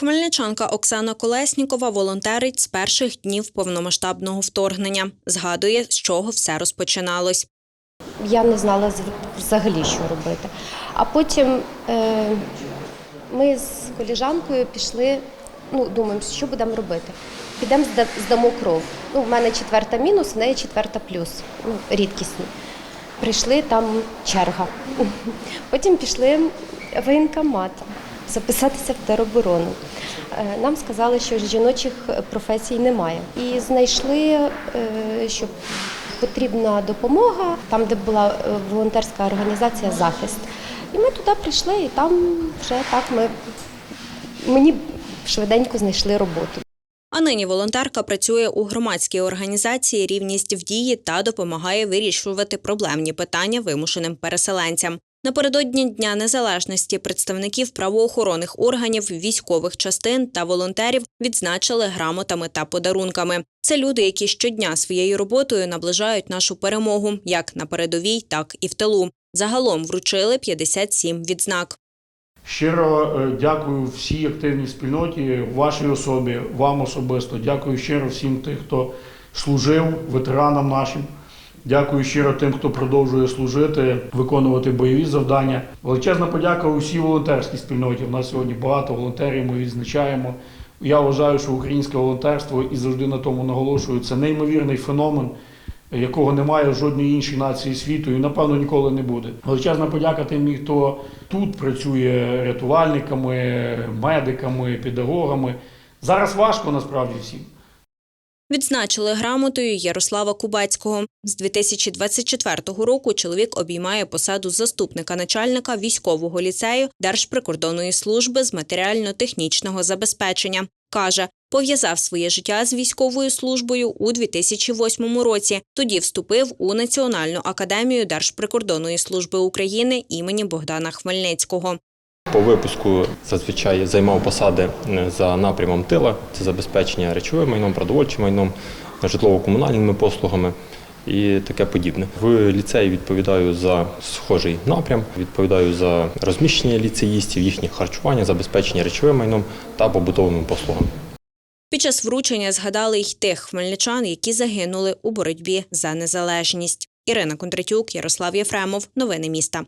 Хмельничанка Оксана Колеснікова волонтерить з перших днів повномасштабного вторгнення. Згадує, з чого все розпочиналось. Я не знала взагалі, що робити. А потім е, ми з коліжанкою пішли, ну, думаємо, що будемо робити. Підемо зда- здамо кров. Ну, в мене четверта мінус, в неї четверта плюс, ну, рідкісні. Прийшли там черга. Потім пішли воєнкомат записатися в тероборону. Е, Нам сказали, що жіночих професій немає. І знайшли, е, що потрібна допомога там, де була е, волонтерська організація Захист. І ми туди прийшли, і там вже так ми мені швиденько знайшли роботу. А нині волонтерка працює у громадській організації Рівність в дії та допомагає вирішувати проблемні питання вимушеним переселенцям. Напередодні Дня Незалежності представників правоохоронних органів, військових частин та волонтерів відзначили грамотами та подарунками. Це люди, які щодня своєю роботою наближають нашу перемогу як на передовій, так і в тилу. Загалом вручили 57 відзнак. Щиро е, дякую всій активній спільноті, вашій особі, вам особисто. Дякую щиро всім тим, хто служив, ветеранам нашим. Дякую щиро тим, хто продовжує служити, виконувати бойові завдання. Величезна подяка усій волонтерській спільноті. У нас сьогодні багато волонтерів. Ми відзначаємо. Я вважаю, що українське волонтерство і завжди на тому наголошую. Це неймовірний феномен, якого немає в жодній іншій нації світу і напевно ніколи не буде. Величезна подяка тим, хто тут працює рятувальниками, медиками, педагогами. Зараз важко насправді всім. Відзначили грамотою Ярослава Кубацького. З 2024 року чоловік обіймає посаду заступника начальника військового ліцею Держприкордонної служби з матеріально-технічного забезпечення. Каже, пов'язав своє життя з військовою службою у 2008 році. Тоді вступив у Національну академію Держприкордонної служби України імені Богдана Хмельницького. По випуску зазвичай займав посади е, за напрямом тила, це забезпечення речовим майном, продовольчим майном, житлово-комунальними послугами і таке подібне. В ліцеї відповідаю за схожий напрям, відповідаю за розміщення ліцеїстів, їхнє харчування, забезпечення речовим майном та побутовими послугами. Під час вручення згадали й тих хмельничан, які загинули у боротьбі за незалежність. Ірина Кондратюк, Ярослав Єфремов. Новини міста.